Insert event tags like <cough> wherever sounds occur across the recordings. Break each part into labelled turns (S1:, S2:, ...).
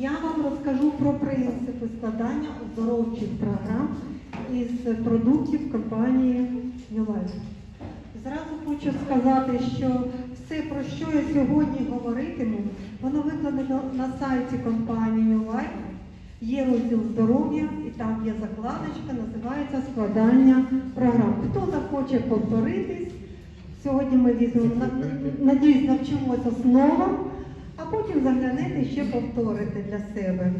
S1: я вам розкажу про принципи складання оздоровчих програм із продуктів компанії New Life. Зразу хочу сказати, що все, про що я сьогодні говоритиму, воно викладено на сайті компанії New Life. Є розділ здоров'я і там є закладочка, називається складання програм. Хто захоче повторитись, сьогодні ми візьмемо, надіюсь, навчимося основам, потім заглянете і ще повторите для себе.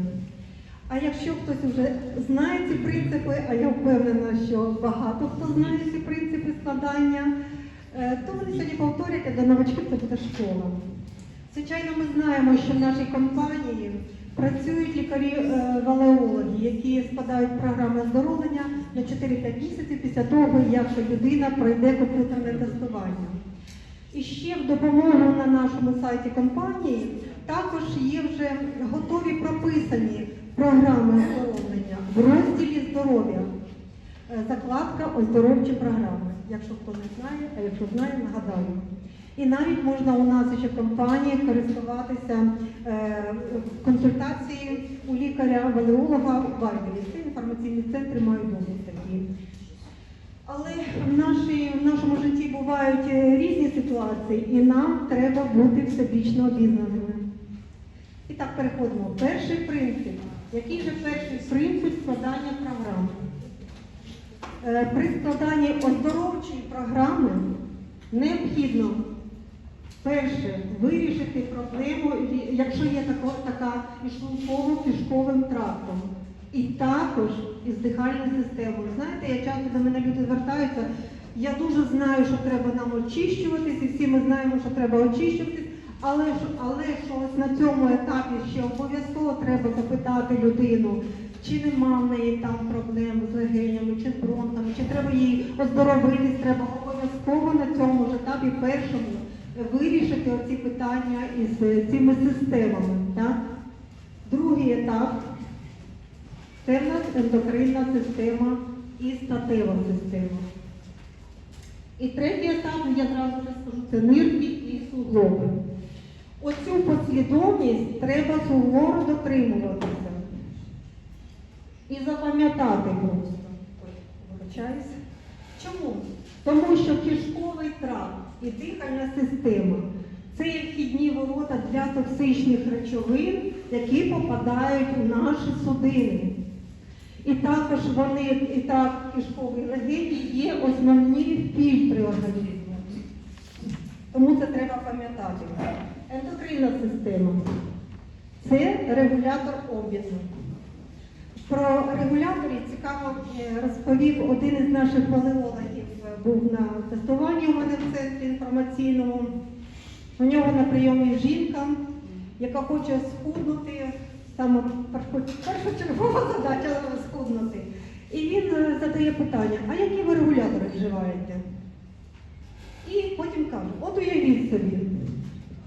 S1: А якщо хтось вже знає ці принципи, а я впевнена, що багато хто знає ці принципи складання, е, то вони сьогодні повторять, для новачків це буде школа. Звичайно, ми знаємо, що в нашій компанії працюють лікарі-валеологи, які складають програми оздоровлення на 4-5 місяців після того, як людина пройде комп'ютерне тестування. І ще в допомогу на нашому сайті компанії також є вже готові прописані програми оздоровлення в розділі здоров'я. Е, Закладка оздоровчі програми. Якщо хто не знає, а якщо знає, нагадаю. І навіть можна у нас ще в компанії користуватися е, консультації у лікаря-валеолога в Вайбері. Це інформаційні центри мають досить такі. Але в, нашій, в нашому житті бувають е, різні ситуації, і нам треба бути всебічно обізнаними. І так переходимо. Перший принцип. Який же перший принцип складання програми? Е, При складанні оздоровчої програми необхідно перше вирішити проблему, якщо є тако- така із шлунково-кишковим трактом. І також із дихальною системою. Знаєте, я часто до мене люди звертаються. Я дуже знаю, що треба нам очищуватись, і всі ми знаємо, що треба очищуватись, але але що на цьому етапі ще обов'язково треба запитати людину, чи нема в неї там проблем з легенями, чи з бронхами, чи треба їй оздоровитись, треба обов'язково на цьому ж етапі першому вирішити оці питання із е, цими системами. Так? Другий етап це в нас ендокринна система і статева система. І третій етап, я вже скажу, це нирки і суглоби. Оцю послідовність треба суворо дотримуватися. І запам'ятати просто. Чому? Тому що кишковий тракт і дихальна система це є вхідні ворота для токсичних речовин, які попадають у наші судини. І також вони, і так кишкові легені є основні фільтри організму. Тому це треба пам'ятати. Ендокринна система це регулятор обміну. Про регуляторів цікаво е, розповів один із наших палеологів. е, Був на тестуванні у мене в центрі інформаційному. У нього на прийомі жінка, яка хоче схуднути, саме першочергова задача схуднути. І він е, задає питання, а які ви регулятори вживаєте? І потім каже, от уявіть собі,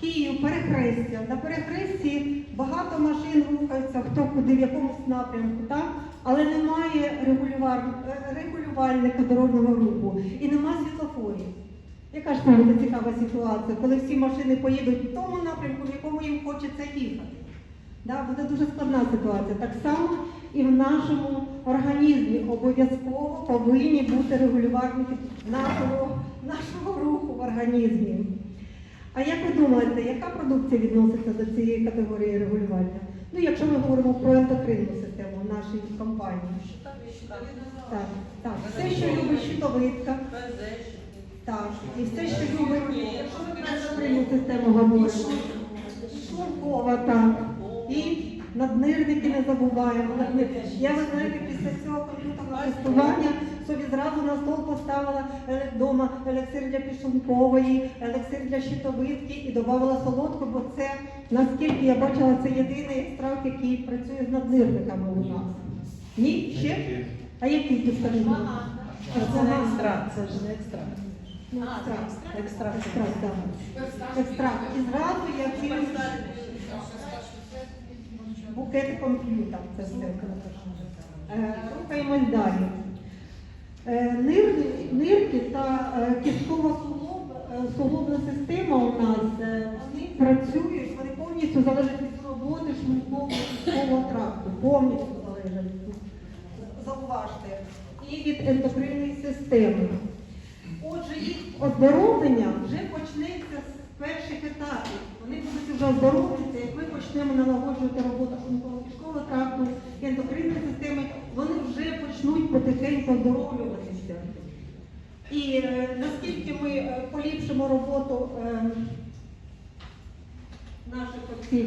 S1: Київ, перехрестя. На перехресті багато машин рухаються, хто куди, в якомусь напрямку, так? але немає регулювальника дорожнього руху і немає світлофорів. Яка ж це цікава ситуація, коли всі машини поїдуть в тому напрямку, в якому їм хочеться їхати? Да, буде дуже складна ситуація. Так само і в нашому організмі обов'язково повинні бути регулювальники нашого, нашого руху в організмі. А як ви думаєте, яка продукція відноситься до цієї категорії регулювання? Ну, якщо ми говоримо про ендокринну систему в нашій компанії. Так, так. Все, що любить щитовидка, так, і все, що любить, якщо ми про ендокринну систему говоримо, шлункова, так. І наднирники не забуваємо. Я, ви знаєте, після цього комп'ютерного тестування собі зразу на стол поставила вдома елексир для підшлункової, елексир для щитовидки і додавала солодку, бо це, наскільки я бачила, це єдиний екстракт, який працює з наднирниками у нас. Ні? Ще? А який підставний?
S2: Це не екстракт, це ж не екстракт.
S1: Екстракт.
S2: Екстракт.
S1: Екстракт. Екстракт. І зразу я цим все. Е, Рухаємось далі. Е, Нирки та е, кісткова е, суглобна система у нас, е, вони працюють, вони повністю залежать від роботи шлунково тракту, повністю залежать, зауважте, і від ендокринної системи. Отже, їх оздоровлення вже почнеться з перших етапів. Вони будуть вже оздоровлюватися, як ми почнемо налагоджувати роботу шлунково тракту ендокринної системи, вони вже почнуть потихеньку оздоровлюватися. І е, наскільки ми е, поліпшимо роботу е, наших оцих,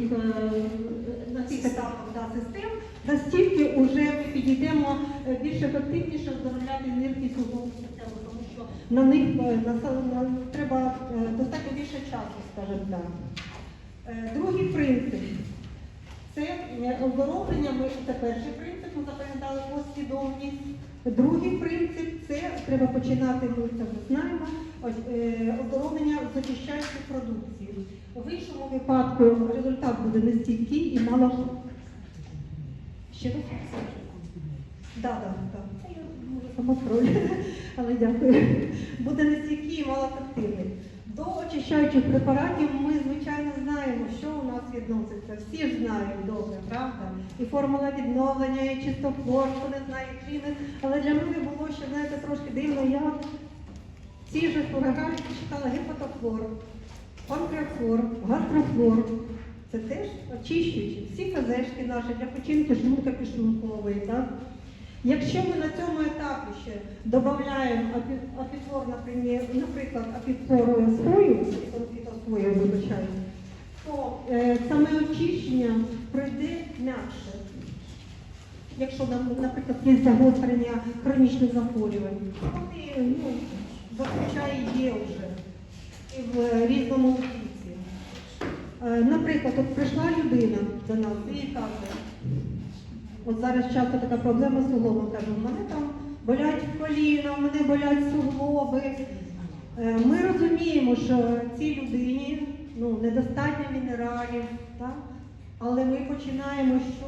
S1: на цих етапах да, систем, настільки вже ми підійдемо більш ефективніше оздоровляти енергії суглобу системи, тому що на них на, на, треба достатньо більше часу, скажімо так. Е, Другий принцип це е. Ми це перший принцип, ми запам'ятали послідовність. Другий принцип це треба починати, ми це знаємо, е, оздоровлення з продукції. В іншому випадку результат буде нестійкий і мало. Ще раз? Да, да, да. Це я може сама скрою, але дякую. Буде нестійкий і малоефективний. До очищаючих препаратів ми, звичайно, знаємо, що у нас відноситься. Всі ж знають добре, правда? І формула відновлення, і чистофлор, хто не знає кліни. Але для мене було ще, знаєте, трошки дивно. Я в цій же фотографії читала гепатофлор, панкреафлор, гастрофлор. Це теж очищуючі. Всі фазешки наші для починки шлунка підшлункової. Так? Якщо ми на цьому етапі ще додаємо апіфлор, наприклад, апіфлор свою, свою вибачаю, то е, саме очищення пройде м'якше. Якщо, наприклад, є загострення хронічних захворювань, вони ну, зазвичай є вже і в різному віці. Е, Наприклад, от прийшла людина до нас і каже, От зараз часто така проблема з суглобом. Кажу, в мене там болять коліна, в мене болять суглоби. Е, Ми розуміємо, що цій людині ну, недостатньо мінералів, так? але ми починаємо що?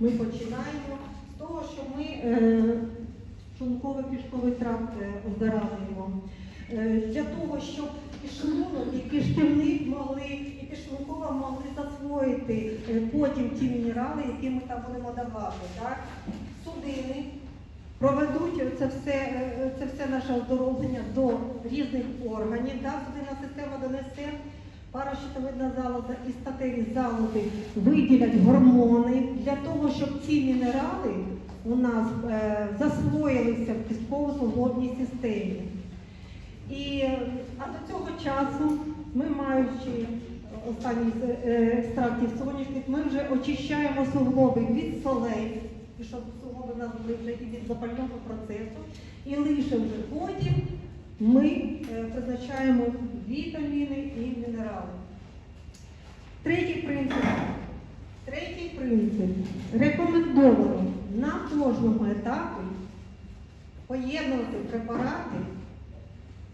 S1: Ми починаємо з того, що ми е, шлунковий кишковий тракт е, оздоравлюємо. Е, для того, щоб і шлунок, і кишківник могли, могли засвоїти е, потім ті мінерали, які ми там будемо давати. Так? Судини проведуть це все, е, це все наше оздоровлення до різних органів. Так? Судинна система донесе паращитовидна залоза і статеві залози виділять гормони для того, щоб ці мінерали у нас е, засвоїлися в кістково-суглобній системі. І, а до цього часу ми, маючи останній з е, екстрактів соняшник, ми вже очищаємо суглоби від солей, щоб суглоби в нас були вже і від запального процесу, і лише вже потім ми е, призначаємо вітаміни і мінерали. Третій принцип. Третій принцип. Рекомендовано на кожному етапі поєднувати препарати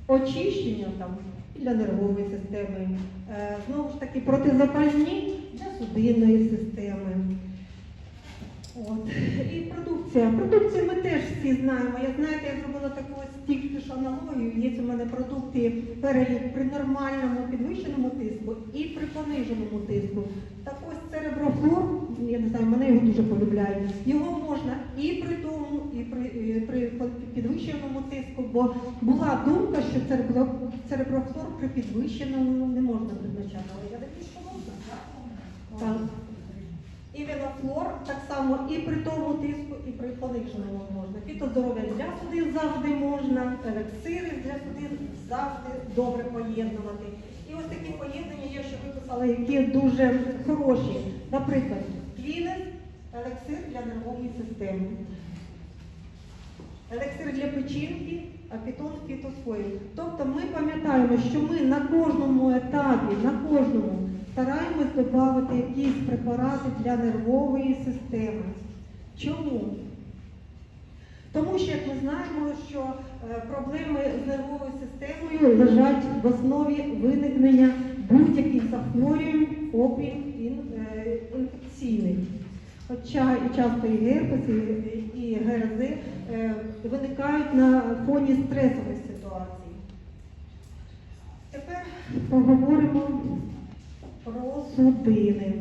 S1: очищення там для нервової системи, е, знову ж таки протизапальні для судинної системи. От. І продукція. Продукцію ми теж всі знаємо. Я знаєте, я зробила таку ось тільки ж аналогію. Є у мене продукти перелік при нормальному підвищеному тиску і при пониженому тиску. Так ось цереброфлор, я не знаю, мене його дуже полюбляють. Його можна і при тому, підвищеному тиску, бо була думка, що цереброфлор при підвищеному не можна призначати. Але я думаю, що можна. Так. І вінофлор так само і при тому тиску, і при пониженому можна. Фітоздоров'я для судин завжди можна, елексири для судин завжди добре поєднувати. І ось такі поєднання я ще виписала, які дуже хороші. Наприклад, клінес, елексир для нервової системи. Елексир для печінки, а пітон фітосфорів. Тобто ми пам'ятаємо, що ми на кожному етапі, на кожному стараємось додати якісь препарати для нервової системи. Чому? Тому що, як ми знаємо, що е, проблеми з нервовою системою лежать в основі виникнення будь-яких захворювань, опін ін- е, інфекційних. Хоча і часто і герпес, і, ГРЗ виникають на фоні стресових ситуацій. Тепер поговоримо про судини.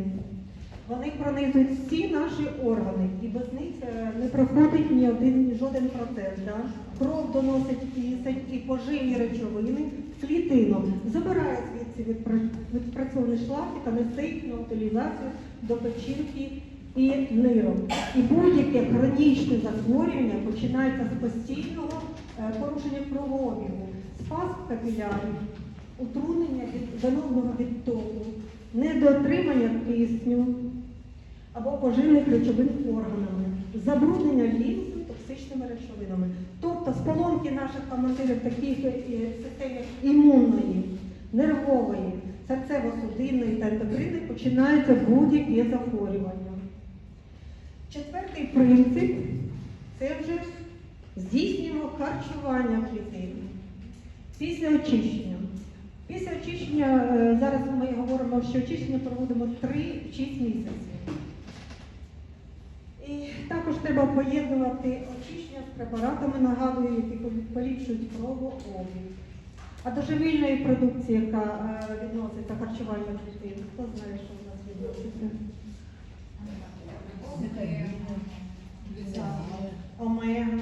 S1: Вони пронизують всі наші органи, і без них е, не проходить ні один ні жоден процес. Да? Кров доносить кисень і поживні речовини в клітину, забирає звідси відпра- відпрацьовані та несе їх на утилізацію до печінки і нирок. І будь-яке хронічне захворювання починається з постійного е, порушення кровообігу, спазм капілярів, утруднення від венозного відтоку, недоотримання кисню або поживних речовин органами, забруднення лімфи токсичними речовинами. Тобто споломки наших командирів таких е, систем як імунної, нервової, серцево-судинної та ендокринної починається будь-яке захворювання. Четвертий принцип це вже здійснюємо харчування клітин після очищення. Після очищення, е, зараз ми говоримо, що очищення проводимо 3-6 місяців. І також треба поєднувати очищення з препаратами, нагадую, які поліпшують кровообіг. А до живильної продукції, яка е, відноситься харчування клітин, хто знає, що в нас відноситься? Омега.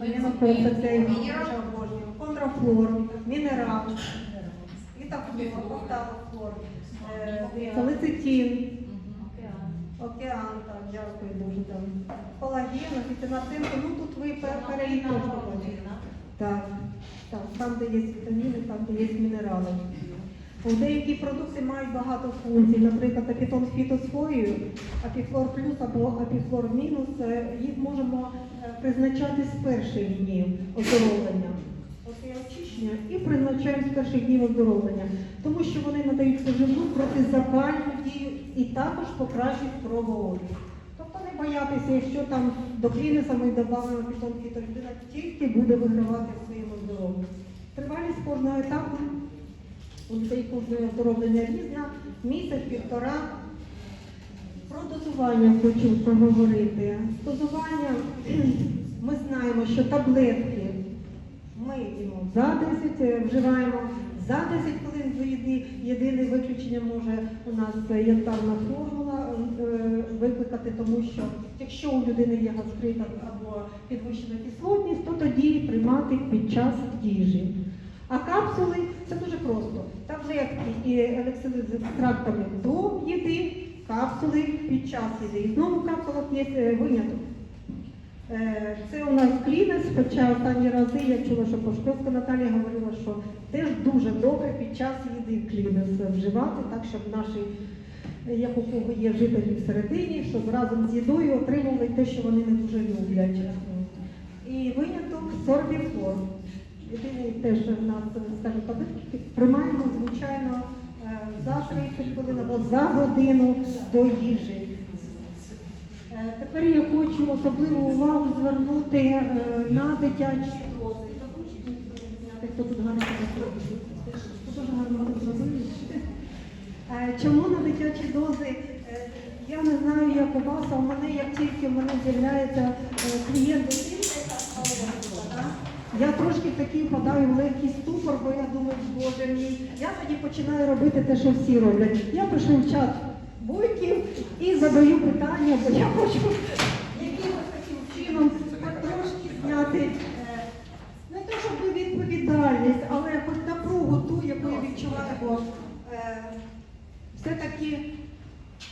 S3: Бензопил, мінерал.
S1: Контрафлор, мінерал, вітафлор, окталофлор, е, лецитин, океан, так, дякую дуже там. Колаген, фітинацинки, ну тут ви пер- перелік. Так, так, там, де є вітаміни, там, де є мінерали. Деякі продукти мають багато функцій, наприклад, апітон фітосфою, апіфлор плюс або апіфлор мінус, е, їх можемо е, призначати з перших днів оздоровлення. Очищення і призначаємо з перших днів оздоровлення, тому що вони надають поживну протизапальну дію і також покращують кровообіг. Тобто не боятися, якщо там до кліниса ми додамо апітон фіто, людина тільки буде вигравати в своєму здоров'ю. Тривалість кожного етапу у людей кожне оздоровлення різна, місяць-півтора. Про дозування хочу поговорити. Дозування <clears throat> ми знаємо, що таблетки ми їмо за 10, е, вживаємо за 10 хвилин до їди. Єдине виключення може у нас янтарна формула е, викликати, тому що якщо у людини є гастрит або підвищена кислотність, то тоді приймати під час їжі. А капсули це дуже просто. Там Таблетки і елексири з екстрактами до їди, капсули під час їди. І знову в капсулах є е, виняток. Е, Це у нас клінес, хоча останні рази я чула, що Пашковська Наталія говорила, що теж дуже добре під час їди клінес вживати, так щоб наші, як у кого є жителі всередині, щоб разом з їдою отримували те, що вони не дуже люблять. І виняток сорбіфлор. Єдиний теж в нас скажімо, таблетки приймаємо, звичайно, е, за 30 хвилин або за годину до їжі. Е, Тепер я хочу особливу увагу звернути е, на дитячі дози. Чому на дитячі дози? Я не знаю, як у вас, а в мене, як тільки в мене з'являється клієнт дитинки, яка стала так? Я трошки такий впадаю в легкий ступор, бо я думаю, боже мій, я тоді починаю робити те, що всі роблять. Я пишу в чат бойків і задаю питання, бо я хочу якимось таким чином трошки зняти. е, Не те, щоб відповідальність, але хоч напругу ту, яку я відчуваю, бо е, все-таки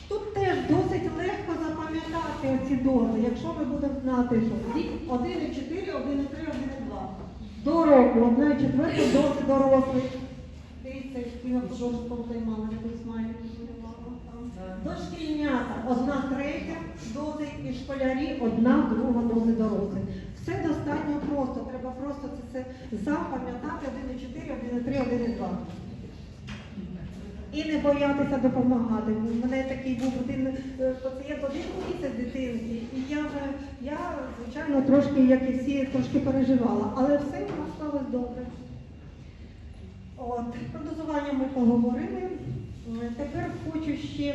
S1: тут теж досить легко запам'ятати оці дози, якщо ми будемо знати, що 1,4, 1,3, 1,2. До року, одна четверта дози дорослих. Дивіться, художником займала, якусь маю. Дошкільнята одна третя дози і школярі одна друга дози дорослих. Все достатньо просто. Треба просто це все запам'ятати 1,4, 1,3, 1,2. І не боятися допомагати. У мене такий був один е, пацієнт один місяць дитинки, і я вже, я, звичайно, трошки, як і всі, трошки переживала, але все у нас сталося добре. От, про дозування ми поговорили. Е, Тепер хочу ще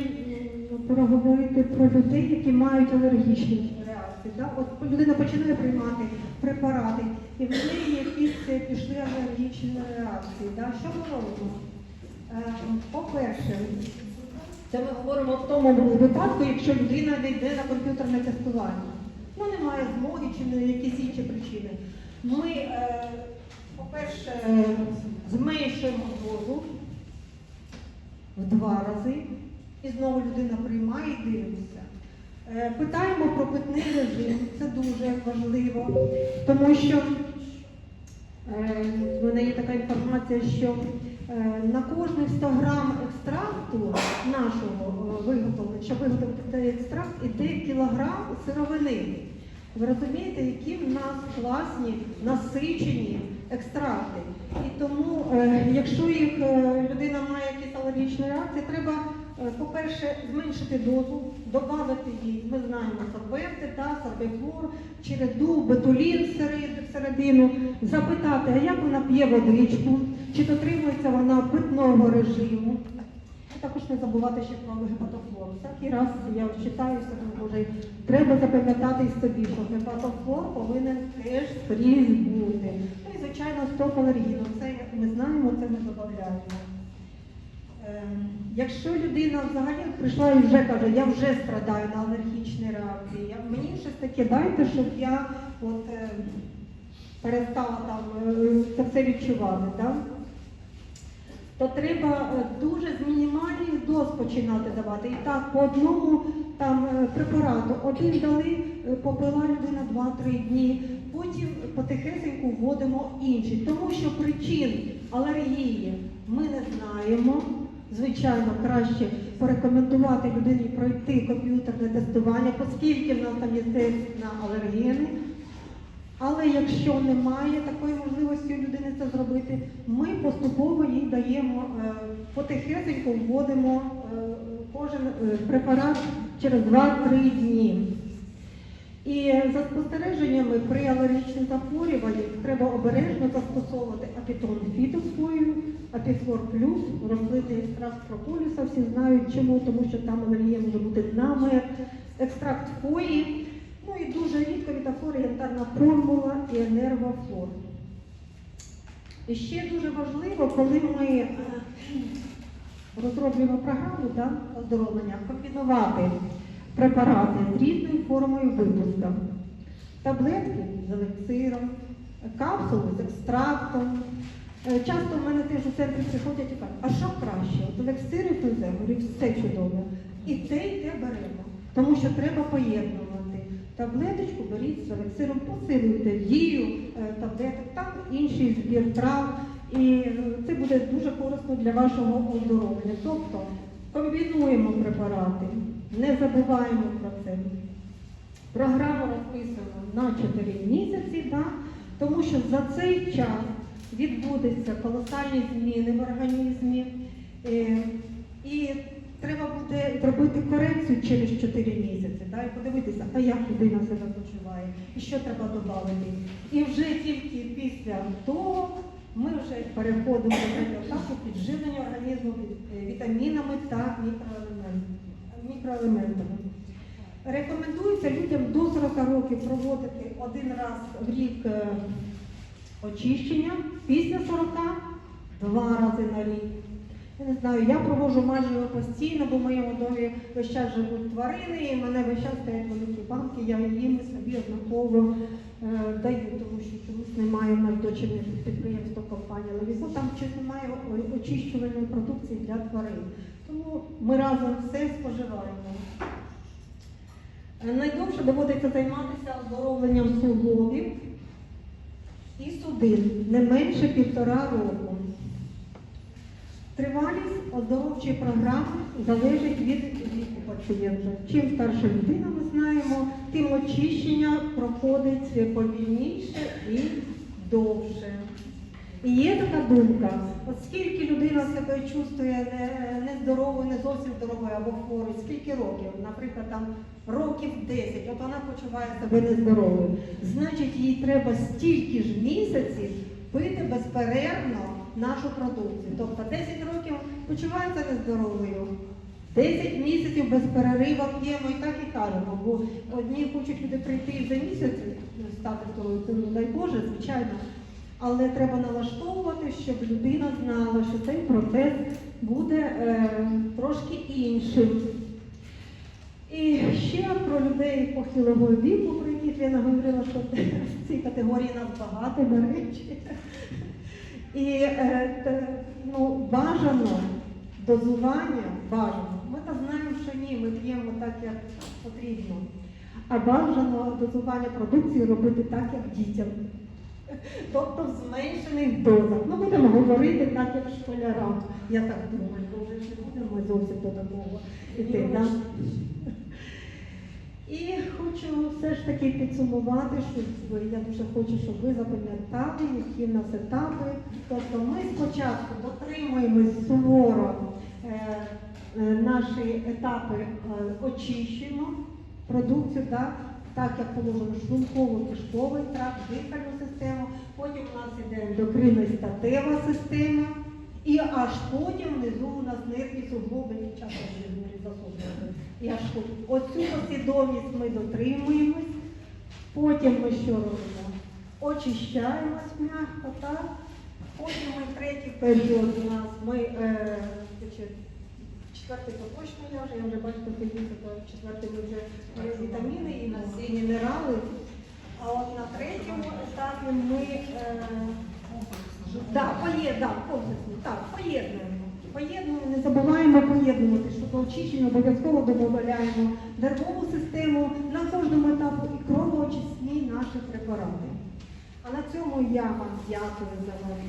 S1: проговорити про людей, які мають алергічні реакції. Да? От людина починає приймати препарати, і в неї якісь е, пішли алергічні реакції. Да? Що ми робимо? Е, По-перше, це ми говоримо в тому випадку, якщо людина не йде на комп'ютерне тестування. Ну, немає змоги чи не якісь інші причини. Ми, е, по-перше, зменшуємо дозу в два рази, і знову людина приймає і дивиться. Е, Питаємо про питний режим, це дуже важливо, тому що В мене є така інформація, що на кожних 100 грам екстракту нашого е, виготовлення, щоб виготовити цей екстракт, іде кілограм сировини. Ви розумієте, які в нас класні, насичені екстракти. І тому, е, якщо їх е, людина має якісь алергічні реакції, треба, е, по-перше, зменшити дозу, додати їй, ми знаємо, сорбенти, та, сорбефлор, череду, бетулін всередину, запитати, а як вона п'є водичку, чи дотримується вона питного режиму. Також не забувати ще про гепатофлор. Всякий раз я читаюся, тому може, треба запам'ятати і собі, що гепатофлор повинен теж скрізь бути. Ну і звичайно, стоп алергіну. Це ми знаємо, це ми додаємо. Ем, Якщо людина взагалі прийшла і вже каже, я вже страдаю на алергічні реакції, мені щось таке дайте, щоб я от, е, перестала там е, це все відчувати. Да? То треба е, дуже з мінімальних доз починати давати. І так, по одному там е, препарату один дали, е, попила людина 2-3 дні, потім потихесеньку вводимо інший. Тому що причин алергії ми не знаємо. Звичайно, краще порекомендувати людині пройти комп'ютерне тестування, оскільки в нас там є тест на алергени. Але якщо немає такої можливості у людини це зробити, поступово їй даємо е, потихесенько вводимо е, кожен е, препарат через 2-3 дні. І за спостереженнями при алергічних захворюваннях треба обережно застосовувати апітон фітосфою, апіфлор плюс, рослинний екстракт прополіса. Всі знають чому, тому що там алергія може бути на екстракт фої. Ну і дуже рідко вітафлора, янтарна формула і енергофлор. І ще дуже важливо, коли ми е, розроблюємо програму да, оздоровлення, комбінувати препарати з різною формою випуска. Таблетки з елексиром, капсули з екстрактом. Е, Часто в мене теж у центрі приходять і кажуть, а що краще? От елексир і фузе, говорю, все чудово. І те, і те беремо, тому що треба поєднувати. Таблеточку беріть з елексиром, посилюйте дію е, таблеток, там інший збір трав. І е, це буде дуже корисно для вашого оздоровлення. Тобто комбінуємо препарати, не забуваємо про це. Програму розписано на 4 місяці, да? тому що за цей час відбудуться колосальні зміни в організмі. Е, і треба буде зробити корекцію через 4 місяці да? і подивитися, а як людина себе почуває, і що треба додати. І вже тільки після того ми вже переходимо до третього етапу підживлення організму е, вітамінами та мікроелементами. Рекомендується людям до 40 років проводити один раз в рік е, очищення, після 40 два рази на рік. Я не знаю, я проводжу майже постійно, бо в моєму домі весь час живуть тварини, і в мене весь час стоять великі банки, я їм собі однаково е, даю, тому що чомусь немає в нас дочірніх підприємства компанії Левізо, там щось немає очищувальної продукції для тварин. Тому ми разом все споживаємо. Е, Найдовше доводиться займатися оздоровленням суглобів і судин не менше півтора року. Тривалість оздоровчої програми залежить від віку пацієнта. Чим старша людина, ми знаємо, тим очищення проходить повільніше і довше. І є така думка, оскільки людина себе чувствує не- нездоровою, не зовсім здоровою або хворою, скільки років, наприклад, там років 10, от вона почуває себе нездоровою, значить їй треба стільки ж місяців пити безперервно нашу продукцію. Тобто 10 років почувається нездоровою. 10 місяців без перерива п'ємо і так і кажемо, бо одні хочуть люди прийти за місяць стати ну дай Боже, звичайно. Але треба налаштовувати, щоб людина знала, що цей процес буде е, трошки іншим. І ще про людей похилого віку, про яких Лена говорила, що <laughs> в цій категорії нас багато, до речі. І е, ну, бажано дозування, бажано. Ми то знаємо, що ні, ми п'ємо так, як потрібно. А бажано дозування продукції робити так, як дітям. Тобто в зменшених дозах. Ну, будемо говорити так, як школярам. Я так думаю, бо ж не будемо зовсім до такого йти. Да? І хочу все ж таки підсумувати, що я дуже хочу, щоб ви запам'ятали, які в нас етапи. Тобто ми спочатку дотримуємось суворо е, е, наші етапи е, очищуємо продукцію, так, так як положено шлунково-кишковий тракт, дихальну систему, потім у нас іде ендокринна статева система, і аж потім внизу у нас нирки, суглоби, часто не засуджуємо. І аж тут. Оцю послідовність ми дотримуємось, потім ми що робимо? Очищаємось м'яко, так? Потім ми третій період у нас ми е, четвертий то точно я вже, я вже бачу, то четвертий ми вже вітаміни і
S3: Насичені.
S1: мінерали. А от на третьому етапі ми е, да, поєднуємо, так, поєднуємо. Поєднуємо, не забуваємо поєднувати, що по очищенню обов'язково додаємо нервову систему на кожному етапу і кровоочисні наші препарати. А на цьому я вам дякую за вашу